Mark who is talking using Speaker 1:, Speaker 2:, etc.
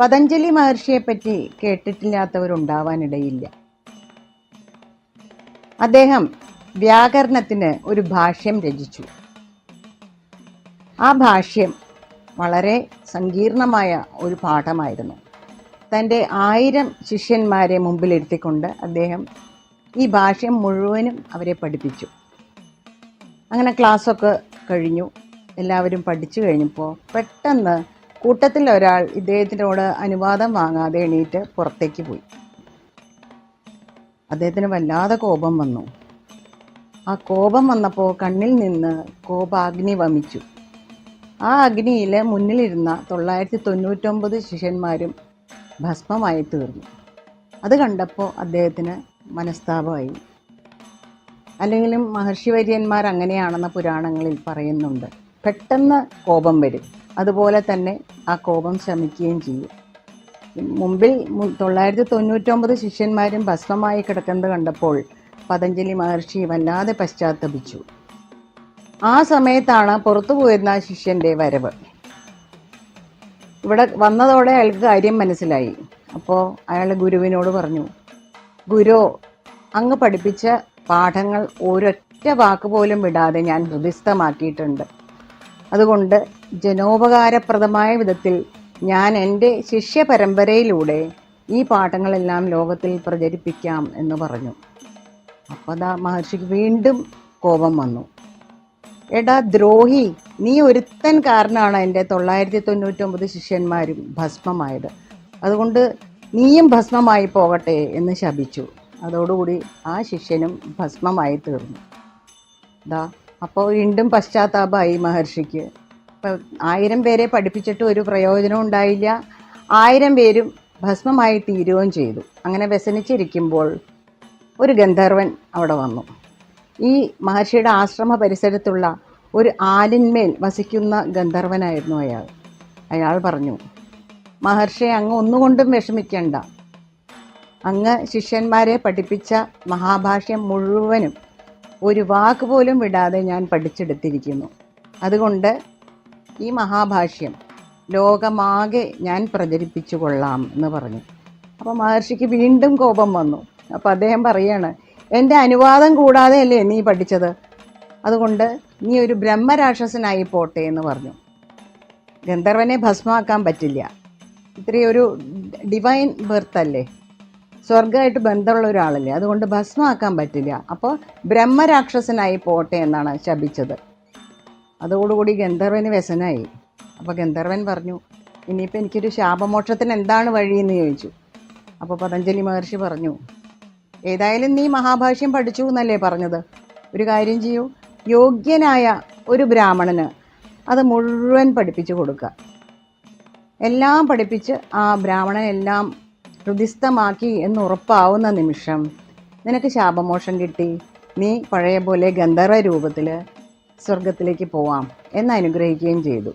Speaker 1: പതഞ്ജലി മഹർഷിയെപ്പറ്റി കേട്ടിട്ടില്ലാത്തവരുണ്ടാവാനിടയില്ല. അദ്ദേഹം വ്യാകരണത്തിന് ഒരു ഭാഷ്യം രചിച്ചു. ആ ഭാഷ്യം വളരെ സങ്കീർണമായ ഒരു പാഠമായിരുന്നു. തന്റെ ആയിരം ശിഷ്യന്മാരെ മുമ്പിലിരുത്തിക്കൊണ്ട് അദ്ദേഹം ഈ ഭാഷ്യം മുഴുവനും അവരെ പഠിപ്പിച്ചു. അങ്ങനെ ക്ലാസ്സൊക്കെ കഴിഞ്ഞു. എല്ലാവരും പഠിച്ചു കഴിഞ്ഞപ്പോൾ പെട്ടെന്ന് കൂട്ടത്തിൽ ഒരാൾ ഇദ്ദേഹത്തിനോട് അനുവാദം വാങ്ങാതെ എണീറ്റ് പുറത്തേക്ക് പോയി. അദ്ദേഹത്തിന് വല്ലാതെ കോപം വന്നു. ആ കോപം വന്നപ്പോൾ കണ്ണിൽ നിന്ന് കോപാഗ്നി വമിച്ചു. ആ അഗ്നിയിൽ മുന്നിലിരുന്ന തൊള്ളായിരത്തി തൊണ്ണൂറ്റൊമ്പത് ശിഷ്യന്മാരും ഭസ്മമായി തീർന്നു. അത് കണ്ടപ്പോൾ അദ്ദേഹത്തിന് മനസ്താപമായി. അല്ലെങ്കിലും മഹർഷിവര്യന്മാർ അങ്ങനെയാണെന്ന പുരാണങ്ങളിൽ പറയുന്നുണ്ട്. പെട്ടെന്ന് കോപം വരും. അതുപോലെ തന്നെ ആ കോപം ശമിക്കുകയും ചെയ്യും. മുമ്പിൽ തൊള്ളായിരത്തി തൊണ്ണൂറ്റൊമ്പത് ശിഷ്യന്മാരും ഭസ്മമായി കിടക്കുന്നത് കണ്ടപ്പോൾ പതഞ്ജലി മഹർഷി വല്ലാതെ പശ്ചാത്തപിച്ചു. ആ സമയത്താണ് പുറത്തു പോയിരുന്ന ശിഷ്യന്റെ വരവ്. ഇവിടെ വന്നതോടെ അയാൾക്ക് കാര്യം മനസ്സിലായി. അപ്പോൾ അയാൾ ഗുരുവിനോട് പറഞ്ഞു ഗുരു അങ്ങ് പഠിപ്പിച്ച പാഠങ്ങൾ ഒരൊറ്റ വാക്ക് പോലും വിടാതെ ഞാൻ ഹൃദിസ്ഥമാക്കിയിട്ടുണ്ട്. അതുകൊണ്ട് ജനോപകാരപ്രദമായ വിധത്തിൽ ഞാൻ എന്റെ ശിഷ്യ പരമ്പരയിലൂടെ ഈ പാഠങ്ങളെല്ലാം ലോകത്തിൽ പ്രചരിപ്പിക്കാം എന്ന് പറഞ്ഞു. അപ്പോൾ അതാ മഹർഷിക്ക് വീണ്ടും കോപം വന്നു. എടാ ദ്രോഹി നീ ഒരുത്തൻ കാരണമാണ് എന്റെ തൊള്ളായിരത്തി തൊണ്ണൂറ്റൊമ്പത് ശിഷ്യന്മാരും ഭസ്മമായത്. അതുകൊണ്ട് നീയും ഭസ്മമായി പോകട്ടെ എന്ന് ശപിച്ചു. അതോടുകൂടി ആ ശിഷ്യനും ഭസ്മമായി തീർന്നു. ദാ അപ്പോൾ വീണ്ടും പശ്ചാത്താപമായി മഹർഷിക്ക്. ഇപ്പം ആയിരം പേരെ പഠിപ്പിച്ചിട്ട് ഒരു പ്രയോജനം ഉണ്ടായില്ല. ആയിരം പേരും ഭസ്മമായി തീരുകയും ചെയ്തു. അങ്ങനെ വ്യസനിച്ചിരിക്കുമ്പോൾ ഒരു ഗന്ധർവൻ അവിടെ വന്നു. ഈ മഹർഷിയുടെ ആശ്രമ പരിസരത്തുള്ള ഒരു ആലിന്മേൽ വസിക്കുന്ന ഗന്ധർവനായിരുന്നു അയാൾ. അയാൾ പറഞ്ഞു മഹർഷി അങ്ങ് ഒന്നുകൊണ്ടും വിഷമിക്കണ്ട. അങ്ങ് ശിഷ്യന്മാരെ പഠിപ്പിച്ച മഹാഭാഷ്യം മുഴുവനും ഒരു വാക്ക് പോലും വിടാതെ ഞാൻ പഠിച്ചെടുത്തിരിക്കുന്നു. അതുകൊണ്ട് ഈ മഹാഭാഷ്യം ലോകമാകെ ഞാൻ പ്രചരിപ്പിച്ചു കൊള്ളാം എന്ന് പറഞ്ഞു. അപ്പോൾ മഹർഷിക്ക് വീണ്ടും കോപം വന്നു. അപ്പോൾ അദ്ദേഹം പറയാണ് എന്റെ അനുവാദം കൂടാതെ അല്ലേ നീ പഠിച്ചത്? അതുകൊണ്ട് നീ ഒരു ബ്രഹ്മരാക്ഷസനായി പോട്ടെ എന്ന് പറഞ്ഞു. ഗന്ധർവനെ ഭസ്മാക്കാൻ പറ്റില്ല. ഇത്രയൊരു ഡിവൈൻ ബർത്ത് അല്ലേ? സ്വർഗമായിട്ട് ബന്ധമുള്ള ഒരാളല്ലേ? അതുകൊണ്ട് ഭസ്മമാക്കാൻ പറ്റില്ല. അപ്പോൾ ബ്രഹ്മരാക്ഷസനായി പോട്ടെ എന്നാണ് ശപിച്ചത്. അതോടുകൂടി ഗന്ധർവന് വ്യസനായി. അപ്പോൾ ഗന്ധർവൻ പറഞ്ഞു ഇനിയിപ്പോൾ എനിക്കൊരു ശാപമോക്ഷത്തിന് എന്താണ് വഴിയെന്ന് ചോദിച്ചു. അപ്പോൾ പതഞ്ജലി മഹർഷി പറഞ്ഞു ഏതായാലും നീ മഹാഭാഷ്യം പഠിച്ചു എന്നല്ലേ പറഞ്ഞത്? ഒരു കാര്യം ചെയ്യൂ. യോഗ്യനായ ഒരു ബ്രാഹ്മണന് അത് മുഴുവൻ പഠിപ്പിച്ചു കൊടുക്കുക. എല്ലാം പഠിപ്പിച്ച് ആ ബ്രാഹ്മണൻ എല്ലാം ഹൃദിസ്ഥമാക്കി എന്ന് ഉറപ്പാവുന്ന നിമിഷം നിനക്ക് ശാപമോഷം കിട്ടി. നീ പഴയ പോലെ ഗന്ധർവ രൂപത്തിൽ സ്വർഗത്തിലേക്ക് പോവാം എന്ന് അനുഗ്രഹിക്കുകയും ചെയ്തു.